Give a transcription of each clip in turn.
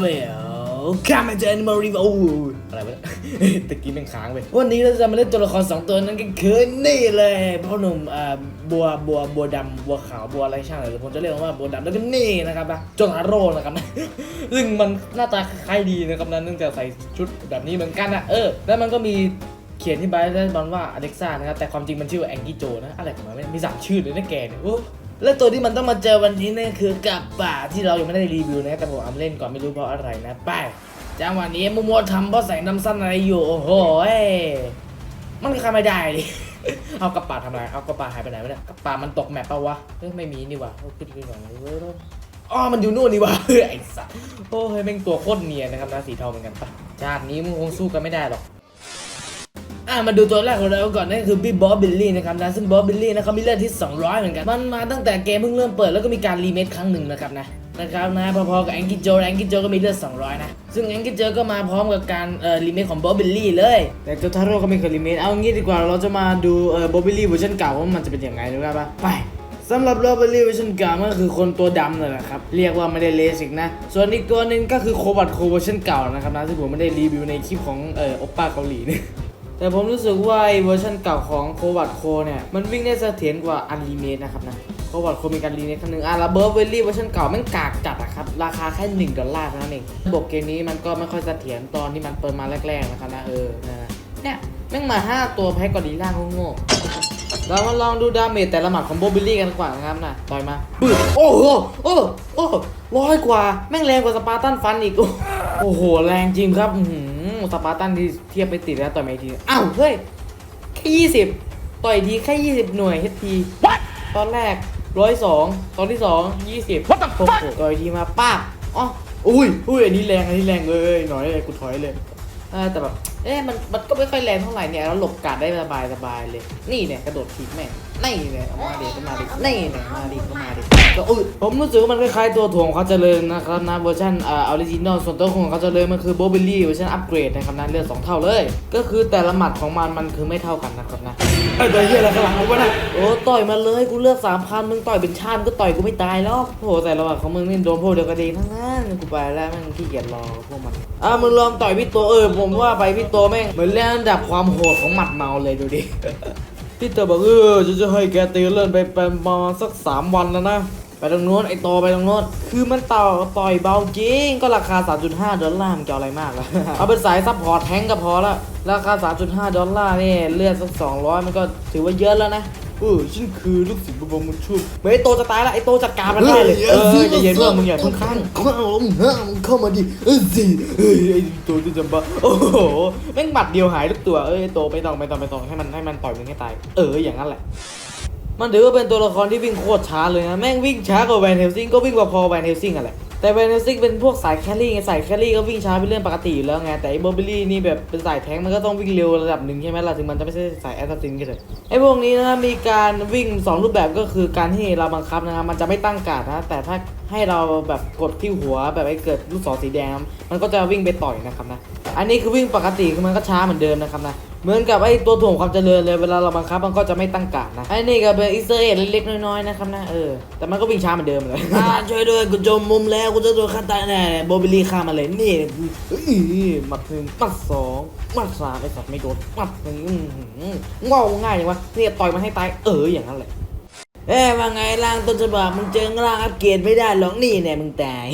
Welcome to Animal Review อะไรวะตะกี้แม่งค้างไปวันนี้เราจะมาเล่นตัวละครสองตัวนั้นก็คือนี่เลยพ่อหนุ่มอ่าบัวบัวบัวดำบัวขาวบัวอะไรช่างเลยผมจะเรียกว่าบัวดำแล้วก็นี่นะครับนะโจทาโร่นะครับนะซึ่งมันหน้าตาคล้ายดีนะครับนะเนื่องจากใส่ชุดแบบนี้เหมือนกันนะเออ แล้วมันก็มีเขียนที่ใบได้บอลว่าอเล็กซ่านะครับแต่ความจริงมันชื่อแองกี้โจนะอะไรของมันไม่มีสามชื่อเลยนะแกเนี่ย และตัวที่มันต้องมาเจอวันนี้นี่ยคือกับป่าที่เรายังไม่ได้รีวิวนะแต่ผมเอามาเล่นก่อนไม่รู้เพราะอะไรนะไปจังหวะนี้มัวมัวทำเพราะแสงน้ำสั้นอะไรอยู่โอ้โหมันก็ทำไม่ได้ดิเอากระป๋าทำอะไรเอากระป๋าหายไปไหนวะเนี่ยกระป๋ามันตกแมปปะวะเอ้ยไม่มีนี่วะเอาขึ้นขึ้นก่อนเว้ยอ๋อมันอยู่นู่นนี่วะไอ้สัสโอ้ยแม่งตัวโคตรเนียนนะครับนะสีทองเหมือนกันปะชาตินี้มึงคงสู้กันไม่ได้หรอก อะมาดูตัวแรกของเราก่อนนั่นคือพี่บอสบิลลี่นะครับนะซึ่งบอสบิลลี่นะเขามีเลือดที่ 200 เหมือนกันมันมาตั้งแต่เกมเพิ่งเริ่มเปิดแล้วก็มีการรีเมคครั้งหนึ่งนะครับนะนะครับนะพอๆกับแองกิโจแองกิโจก็มีเลือด 200 นะ ซึ่งแองกิโจก็มาพร้อมกับการเอ่อรีเมคของบอสบิลลี่เลย แต่โจทาโร่ก็ไม่เคยรีเมคเอางี้ดีกว่าเราจะมาดูเอ่อบอสบิลลี่เวอร์ชันเก่าว่ามันจะเป็นยังไงนะครับปะไปสำหรับโรเบอรี่เวอร์ชันเก่าก็คือคนตัวดำเลยนะครับ เรียกว่าไม่ได้เลสิกนะ ส่วนอีกตัวหนึ่งก็คือโคบัตโคเวอร์ชันเก่านะครับนะซึ่งผมไม่ได้รีวิวในคลิปของเอ่อโอปป้าเกาหลีเนี่ย แต่ผมรู้สึกว่าไอ้เวอร์ชันเก่าของโคบัตโคเนี่ย มันวิ่งได้เสถียรกว่าอันรีเมคนะครับนะโคบัตโคมีการรีเมคครั้งหนึ่งอะแล้วเบอร์เวอรี่เวอร์ชันเก่าแม่งกากจัดอะครับ ราคาแค่หนึ่งดอลลาร์เท่านั้นเองระบบเกมนี้มันก็ไม่ค่อยเสถียรตอนที่มันเปิดมาแรกๆนะครับนะเออนะเนี่ยแม่งมาห้าตัวแพ้กอริลล่าโง่ๆเรามาลองดูดาเมจแต่ละหมัดของโบบิลลี่กันดีกว่านะครับนะต่อยมาบึ้ดโอ้โหโอ้โอ้ร้อยกว่าแม่งแรงกว่าสปาร์ตันฟันอีกโอ้ โห แรงจริงครับอื้อหือสปาร์ตันที่เทียบไปติดแล้วต่อยมาอีกที อ้าวเฮ้ย แค่ยี่สิบต่อยทีแค่ยี่สิบหน่วยเฮทีตอนแรกร้อยสองตอนที่สองยี่สิบโอ้โหต่อยทีมาป้าบอ๋ออุ้ยอุ้ยอันนี้แรงอันนี้แรงเลยหน่อยเลยกูถอยเลยเออแต่แบบเอ๊ะมันมันก็ไม่ค่อยแรงเท่าไหร่เนี่ยแล้วหลบการดได้สบายสบายเลย นี่เนี่ยกระโดดถีบแม่ง นี่เนี่ยเอามาดิก็มาดินี่เนี่ยมาดิก็มาดิก็อุ้ยผมรู้สึกว่ามันคล้ายๆตัวถ่วงของเขาเจริญนะครับนะเวอร์ชันอ่าออริจินอลส่วนตัวของเขาเจริญมันคือโบเบลลี่เวอร์ชันอัปเกรดนะครับนะเลือดสองเท่าเลย ก็คือแต่ละหมัดของมันมันคือไม่เท่ากันนะครับนะไอ้ตัวเหี้ยอะไรข้างหลังกูวะนะโอ้ต่อยมาเลยกูเลือกสามพันมึงต่อยเป็นชาติก็ต่อยกูไม่ตายหรอกโหแต่ระหว่างของมึงนี่โดนพวกเดียวกันเองทั้งนั้นกูไปแล้วแม่งขี้เกียจรอพวกมันอะมึงลองต่อยพี่โตเออผมว่าไปพี่โตแม่งเหมือนเล่นอันดับความโหดของหมัดเมาเลยดูดิ พี่เตบอกเออจะจะให้แกตีเล่อนไปไปมาสักสามวันแล้วนะ ไปตรงโน้นไอโตไปตรงโน้นคือมันต่อต่อยเบาจริง ก็ราคา 3.5 ดอลลาร์มันจะอาอะไรมากล่ะเอาเป็นสายซัพพอร์ตแทงก์ก็พอละราคา 3.5 ดอลลาร์นี่เลือดสัก200 มันก็ถือว่าเยอะแล้วนะ เออฉันคือลูกศิษย์บรมมุชุบเหมือนไอโตจะตายละไอโตจัดการมันได้เลยเออใจเย็นเพื่อนมึงอย่าเพิ่งข้างข้าวมึงห้ามงเข้ามาดิเออสิเฮ้ยไอ้ตัวที่จำบ้าโอ้โหแม่งหมัดเดียวหายทุกตัวเอ้ยไอ้โตไม่ต้องไม่ต้องไม่ต้องให้มันให้มันต่อยมึงให้ตายเอออย่างนั้นแหละ มันถือว่าเป็นตัวละครที่วิ่งโคตรช้าเลยนะแม่งวิ่งช้ากว่าแวนเฮลซิงก็วิ่งกว่าพอแวนเฮลซิงอะแหละ แต่เวนิสติกเป็นพวกสายแครี่ไงสายแครี่ก็วิ่งช้าเป็นเรื่องปกติอยู่แล้วไงแต่ไอ้โบบิลี่นี่แบบเป็นสายแทงมันก็ต้องวิ่งเร็วระดับหนึ่งใช่ไหมล่ะถึงมันจะไม่ใช่สายแอสซัสซินก็เถอะไอ้พวกนี้นะมีการวิ่งสองรูปแบบก็คือการที่เราบังคับนะครับมันจะไม่ตั้งการ์ดนะแต่ถ้า ให้เราแบบกดที่หัวแบบไอ้เกิดลูกศรสีแดง มันก็จะวิ่งไปต่อยนะครับนะ อันนี้คือวิ่งปกติคือมันก็ช้าเหมือนเดิมนะครับนะเหมือนกับไอ้ตัวถ่วงความเจริญเลยเวลาเราบังคับมันก็จะไม่ตั้งการดนะไอ้นี่ก็เป็นอิสเอเเล็กๆน้อยๆนะครับนะเออแต่มันก็วิ่งช้าเหมือนเดิมเลยอ่าช่วยด้วยกูจมมุมแล้วกูจะโดนฆ่าตายแน่โบบิลี่ฆ่ามาเลยนี่เอ้ยหมัดหนึ่งมัดสองมัดสามไอ้สัตว์ไม่โดนมัดหนึ่งอื้อหืององ่ายจังวะเนี่ยต่อยมันให้ตายเอออย่างนั้นแหละ เอ้ยว่าไงร่างต้นฉบับมึงเจอร่างอัปเกรดไม่ได้หรอกนี่เนี่ยมึงตาย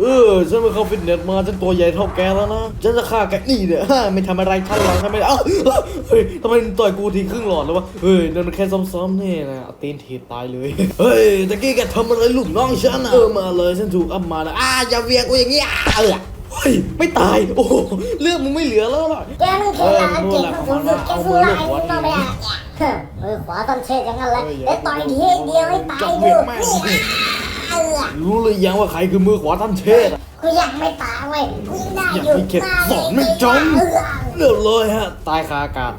เออฉันไปเข้าฟิตเนสมาฉันตัวใหญ่เท่าแกแล้วนะฉันจะฆ่าแกนี่เนี่ยไม่ทำอะไรฉันหรอกทำไมเอ้าเฮ้ยทำไมมึงต่อยกูทีครึ่งหลอดแล้ววะเฮ้ยนั่นมันแค่ซ้อมๆนี่นะเอาตีนถีบตายเลยเฮ้ยตะกี้แกทำอะไรลูกน้องฉันอะเออมาเลยฉันถูกอัพมาแล้วอ่าอย่าเวียงกูอย่างงี้อะ เฮ้ยไม่ตาย โอ้โหเลือดมึงไม่เหลือแล้วล่ะ แกมันแค่หลังเก่งสูงสุดแกสู้อะไรมึงมาไม่ได้เนี่ยมือขวาต้นเชษอย่างนั้นแหละแล้วต่อยทีเดียวให้ตายดูนี่รู้เลยยังว่าใครคือมือขวาท่านเทพอะกูยังไม่ตายเว้ยกูยังได้อยู่อย่าไปเข็ดสอนไม่จำเรียบร้อยฮะ ตายคาอากาศ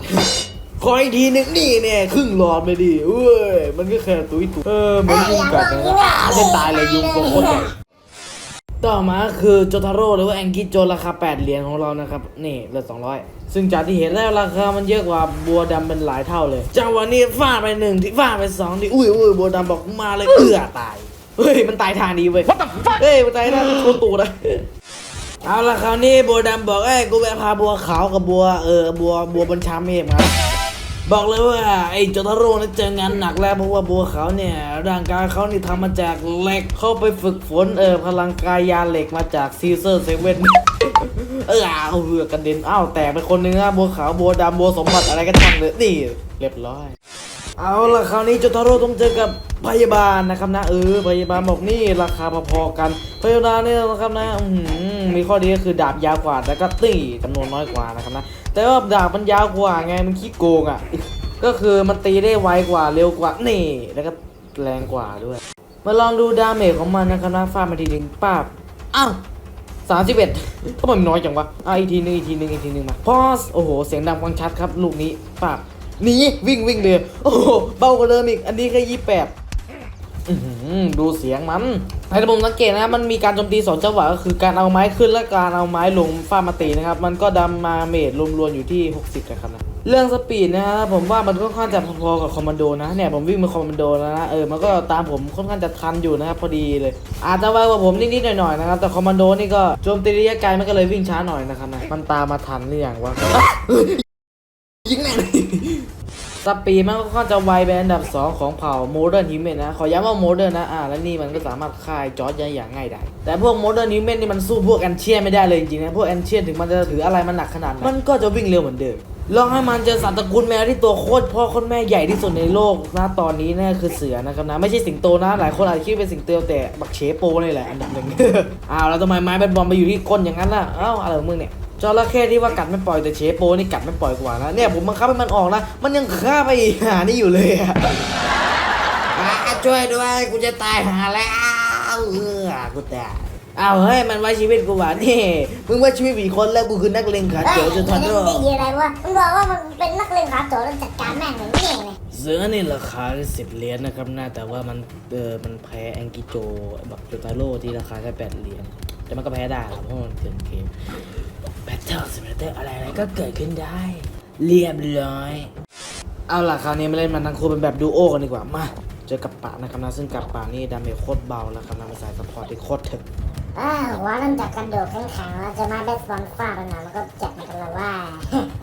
ขออีกทีหนึงนี่เนี่ยครึ่งหลอดไปดิเว้ย มันก็แค่ตุ้ยตุ้ยเออเหมือนยุงกัดนะเส้นตายเลยยุงตัวโคตร ต่อมาคือโจทาโร่หรือว่าแองกิโจราคา 8 เหรียญของเรานะครับ นี่เหลือ200 ซึ่งจากที่เห็นแล้วราคามันเยอะกว่าบัวดำเป็นหลายเท่าเลยจังหวะนี้ฟาดไปหนึ่งที่ฟาดไปสองที่อุ้ยอุ้ยบัวดำบอกมาเลยเอื้อตาย เฮ้ย มันตายทางนี้เว้ยเฮ้ย มันตายทางโคตรตูดนะเอาละคราวนี้บัวดำบอกไอ้ยกูไปพาบัวขาวกับบัวเออบัวบัวบนชาเมฆมา บอกเลยว่าไอ้โจทาโร่นี่เจองานหนักแล้วเพราะว่าบัวเขาเนี่ยร่างกายเขานี่ทำมาจากเหล็กเข้าไปฝึกฝนเออพลังกายยาเหล็กมาจากซีเซอร์เซเว่นเออเอาเหือกกระเด็นอ้าวแตกไปคนนึงนะบัวขาวบัวดำบัวสมบัติอะไรก็ช่างเลยนี่เรียบร้อย เอาละคราวนี้โจทาโร่ต้องเจอกับพยาบาลนะครับนะเออพยาบาลบอกนี่ราคาพอๆกันพยาบาลเนี่ยนะครับนะมีข้อดีก็คือดาบยาวกว่าแต่ก็ตีจำนวนน้อยกว่านะครับนะแต่ว่าดาบมันยาวกว่าไงมันขี้โกงอะก็คือมันตีได้ไวกว่าเร็วกว่านี่แล้วก็แรงกว่าด้วย มาลองดูดาเมจของมันนะครับนะฟาดมาทีหนึ่งป้าบอ้าวสามสิบเอ็ดทำไมมันน้อยจังวะอะอีกทีหนึงอีกทีหนึงอีกทีหนึงมาพอสโอ้โหเสียงดังฟังชัดครับลูกนี้ป้าบ หนีวิ่งวิ่งเลยโอ้โหเบากว่าเดิมอีก อันนี้แค่ยี่แปดดูเสียงมันให้ท่านผมสังเกตนะมันมีการโจมตีสองจังหวะก็คือการเอาไม้ขึ้นและการเอาไม้ลงฟาดมาตีนะครับ มันก็ดำมาเมจรวมๆอยู่ที่ 60นะครับนะเรื่องสปีดนะฮะผมว่ามันค่อนข้างจะพอๆกับคอมมานโดนะเนี่ยผมวิ่งมาคอมมานโดแล้วนะเออมันก็ตามผมค่อนข้างจะทันอยู่นะครับพอดีเลย อาจจะไวกว่าผมนิดๆหน่อยๆนะครับแต่คอมมานโดนี่ก็โจมตีระยะไกลมันก็เลยวิ่งช้าหน่อยนะครับนะมันตามมาทันหรือยังวะยิงแม่ สปีดมันก็ค่อนจะไวเป็นอันดับ 2 ของเผ่าโมเดิร์นฮิวแมนนะ ขอย้ำว่าโมเดิร์นนะ อ่า แล้วนี่มันก็สามารถฆ่าไอ้จอร์จได้อย่างง่ายดายแต่พวกโมเดิร์นฮิวแมนนี่มันสู้พวกแอนเชียไม่ได้เลยจริงๆนะ พวกแอนเชียถึงมันจะถืออะไรมันหนักขนาดไหนมันก็จะวิ่งเร็วเหมือนเดิม ลองให้มันเจอสัตว์ตระกูลแมวที่ตัวโคตรพ่อโคตรแม่ใหญ่ที่สุดในโลกนะตอนนี้นะคือเสือนะครับนะ ไม่ใช่สิงโตนะ หลายคนอาจจะคิดเป็นสิงโตแต่บักเชโปนี่แหละอันดับหนึ่งอ้าวแล้วทำไมไม้แบนบอลไปอยู่ที่ก้นอย่างนั้นล่ะอ้าอะไรของมึงเนี่ย จระเข้ที่ว่ากัดไม่ปล่อยแต่เชโปนี่กัดไม่ปล่อยกว่านะเนี่ยผมบังคับให้มันออกนะมันยังฆ่าไปอีกหานี่อยู่เลยอะอะช่วยด้วยกูจะตายหาแล้วเออกูตายอ้าวเฮ้ยมันไว้ชีวิตกูว่ะนี่มึงไว้ชีวิตอีกคนแล้วกูคือนักเลงขาเฮ้ยเจ๋อจนทันนี่ด้วยได้ยินอะไรวะมึงบอกว่ามันเป็นนักเล่นขาโจรแล้วจัดการแม่งเหมือนนี่เลยเสือนี่ราคาสิบเหรียญนะครับนะแต่ว่ามันเออมันแพ้แองกิโจแบบโจตาโร่ที่ราคาแค่แปดเหรียญแต่มันก็แพ้ได้ครับเพราะมันเกินเกม แบทเทิลซิมูเลเตอร์อะไรๆก็เกิดขึ้นได้ เรียบร้อย เอาล่ะคราวนี้มาเล่นมันทั้งคู่เป็นแบบดูโอกันดีกว่า มา เจอกับปะนะครับนะซึ่งกับปะนี่ดาเมจโคตรเบาแล้วครับนะเป็นสายสปอร์ตที่โคตรถึกอ่าหัวมันจากกระโดดแข็งๆแล้วจะมาเบสบอลฟาดไปหน่อยมันก็เจ็บเหมือนกันเลยว่า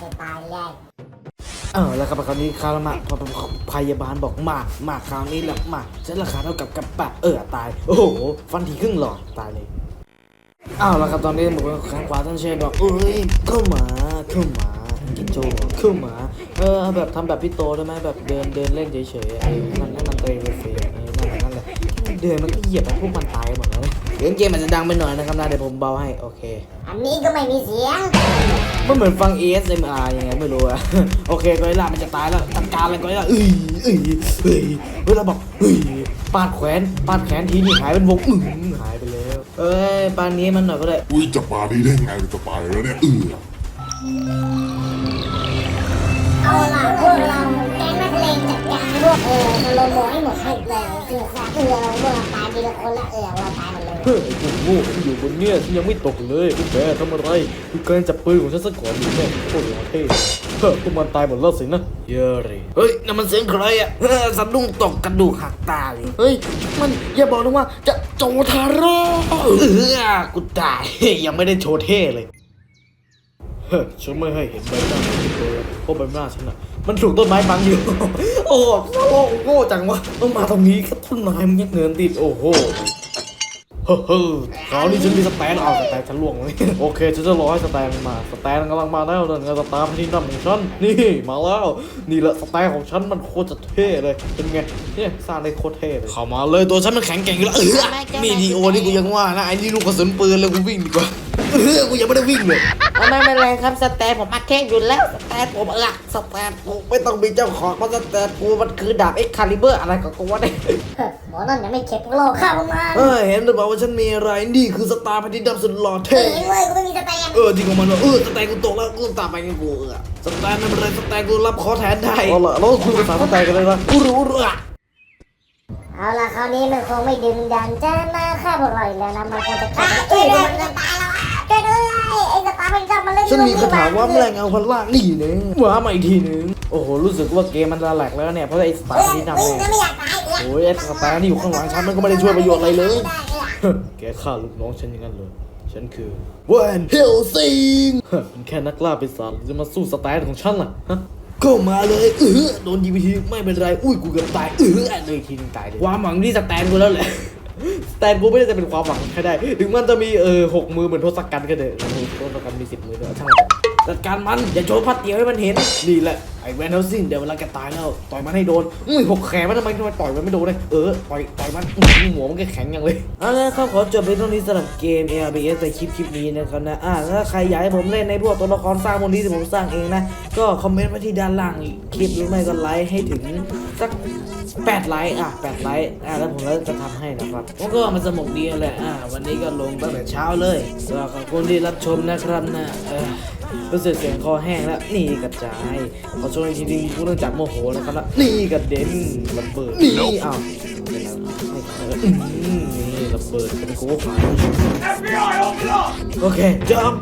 จะตายแยกเออแล้วครับคราวนี้คารามะพอพยาบาลบอกมามาคราวนี้แหละมาฉันราคาเท่ากับกับปะเออตาย โอ้โหฟันทีครึ่งหลอดตายเลย อ้าวแล้วครับตอนนี้บอกว่าข้างขวาท่านเชฟบอกเอ้ยเข้ามาเข้ามากินโจเข้ามาเออเอาแบบทำแบบพี่โตได้ไหมแบบเดินเดินเล่นเฉยๆไอ้มันให้มันเตะไปเฟยนั่นแหละนั่นแหละเดินมันก็เหยียบไปพวกมันตายหมดแล้วนะเสียงเกมอาจจะดังไปหน่อยนะครับนะเดี๋ยวผมเบาให้โอเค อันนี้ก็ไม่มีเสียงมันเหมือนฟัง ASMR ยังไงไม่รู้อะโอเคกอริลลามันจะตายแล้วจัดการเลยกอริลลาเอ้ยเอ้ยเอ้ยเวลาบอกเอ้ยปาดแขวนปาดแขนทีนี่หายเป็นวงอื้อหายไปแล้ว เอ้ยปานนี้มันหน่อยก็ได้อุ้ยจะปาดีได้ไงจะปาแล้วเนี่ยเออเอาล่ะพวกเราแก๊งนักเลงจัดการพวกเออสโลโมให้หมดให้เลยคือซะเออเราพวกเราตายทีละคนละเออเราตายหมด เลยเฮ้ยไอ้พวกโง่ที่อยู่บนเนี่ยฉันยังไม่ตกเลยพวกแกทำอะไรคือการจับปืนของฉันซะก่อนอยู่เนี่ยโคตรหล่อเท่เฮ้ยพวกมันตายหมดแล้วสินะเยอะเลยเฮ้ยนั่นมันเสียงใครอะเฮ้ยสะดุ้งตกกระดูกหักตาเลยเฮ้ยมันอย่าบอกนะว่าจะโจทาโร่เออกูตายยังไม่ได้โชว์เท่เลยเฮ้ยฉันไม่ให้เห็นใบหน้าของเธอเพราะใบหน้าฉันน่ะมันถูกต้นไม้บังอยู่ โอ้โหโง่โง่จังวะต้องมาตรงนี้ก็ต้นไม้มันยังเนินติดโอ้โห เฮ้อเฮ้อคราวนี้ฉันมีสแตนเอาสแตนฉันล่วงเลยโอเคฉันจะรอให้สแตนมา สแตนกำลังมาแล้วนั่นไงสตาร์พที่นั่ของฉันนี่มาแล้ว นี่แหละสแตนของฉันมันโคตรจะเท่เลยเป็นไงเนี่ยสร้างได้โคตรเท่เลยเข้ามาเลยตัวฉันมันแข็งแกร่งอยู่แล้วเออนี่ดีโอนี่กูยังว่านะไอ้นี่ลูกกระสุนปืนเลยกูวิ่งดีกว่า เออกูยังไม่ได้วิ่งเลยไม่เป็นไรครับสแตนผมมาเทคอยู่แล้วสแตนผมเออสแตนกูไม่ต้องมีเจ้าของเพราะสแตนกูมันคือดาบเอ็กคาลิเบอร์อะไรของกูวะเนี่ยเฮ้ยหมอนั่นยังไม่เข็ดพวกเราเข้ามาเออเห็นหรือเปล่าว่าฉันมีอะไรนี่คือสตาร์พันธิดำสุดหล่อเฮ้เท่ยเว้ยกูไม่มีสแตนเออจริงของมันว่าเออสแตนกูตกแล้วกูต้องตามไปกันกูเออสแตนไม่เป็นไรสแตนกูรับขอแทนได้เอาละเราคุยภาษาสแตนกันเลยนะกูรู้รู้อะเอาล่ะคราวนี้มันคงไม่ดึงดันจะมาฆ่าพวกเราอีกแล้วนะมันคงจะฆ่าเอ้ยมันจะตาย ไอ้สตาร์เป็นจับมันเล่นฉันมีคาถาว่าแมลงเอาพันล่างนี่เนี่ยว้ามาอีกทีนึง โอ้โห รู้สึกว่าเกมมันจะแหลกแล้วเนี่ย เพราะไอ้สตาร์พันธิดำวิ่งเนี่ยก็ไม่อยากตายอีกแล้วโอ้ยไอ้สแตนที่อยู่ข้างหลังฉันมันก็ไม่ได้ช่วยประโยชน์อะไรเลย แกฆ่าลูกน้องฉันอย่างนั้นเลย ฉัฉันคือแวนเฮลซิงฮะเป็นแค่นักล่าปีศาจจะมาสู้สแตนของฉันล่ะฮะเข้ามาเลยเออโดนยิงไปทีไม่เป็นไร อุ้ยกูเกือบตายเออเลยทีนึงตายเลยความหวังที่สแตนกูแล้วแหละส แตนกูไม่ได้จะเป็นความหวังแค่ได้ ถึงมันจะมีเออหกมือเหมือนทศกัณฐ์ก็เถอะโอ้โหทศกัณฐ์มีสิบมือด้วยช่างมันจัดการมันอย่าโชว์พัดเดียวให้มันเห็นนี่แหละไอ้แวนเฮลซิงเดี๋ยวเวลาแกตายแล้วต่อยมันให้โดนอุ้ยหกแขนมันทำไมทำไมต่อยมันไม่โดนเลยเออต่อยต่อยมันอื้อหือหัวมันก็แข็งอย่างเลยเอาละครับขอจบไปตรงนี้สำหรับเกม ARBS ในคลิปคลิปนี้นะครับนะอ่าถ้าใครอยากให้ผมเล่นในพวกตัวละครสร้างมูลนี้ที่ผมสร้างเองนะก็คอมเมนต์ไว้ที่ด้านล่างคลิปหรือไม่ก็ไลค์ให้ถึง สัก8ไลค์อะ8ไลค์อะแล้วผมก็จะทำให้นะครับผมก็มันสนุกดีแหละอะวันนี้ก็ลงตั้งแต่เช้าเลยก็ขอบคุณที่รับชมนะครับนะเออรู้สึกเสียงคอแห้งแล้วนี่กระจายขอโทษอีกทีนึงกูเนื่องจากโมโหนะครับแล้วนี่กระเด็นระเบิดนี่อ้าวเป็นไรไม่ขายอืมนี่ระเบิดเป็นกูก็ขายโอเคจบ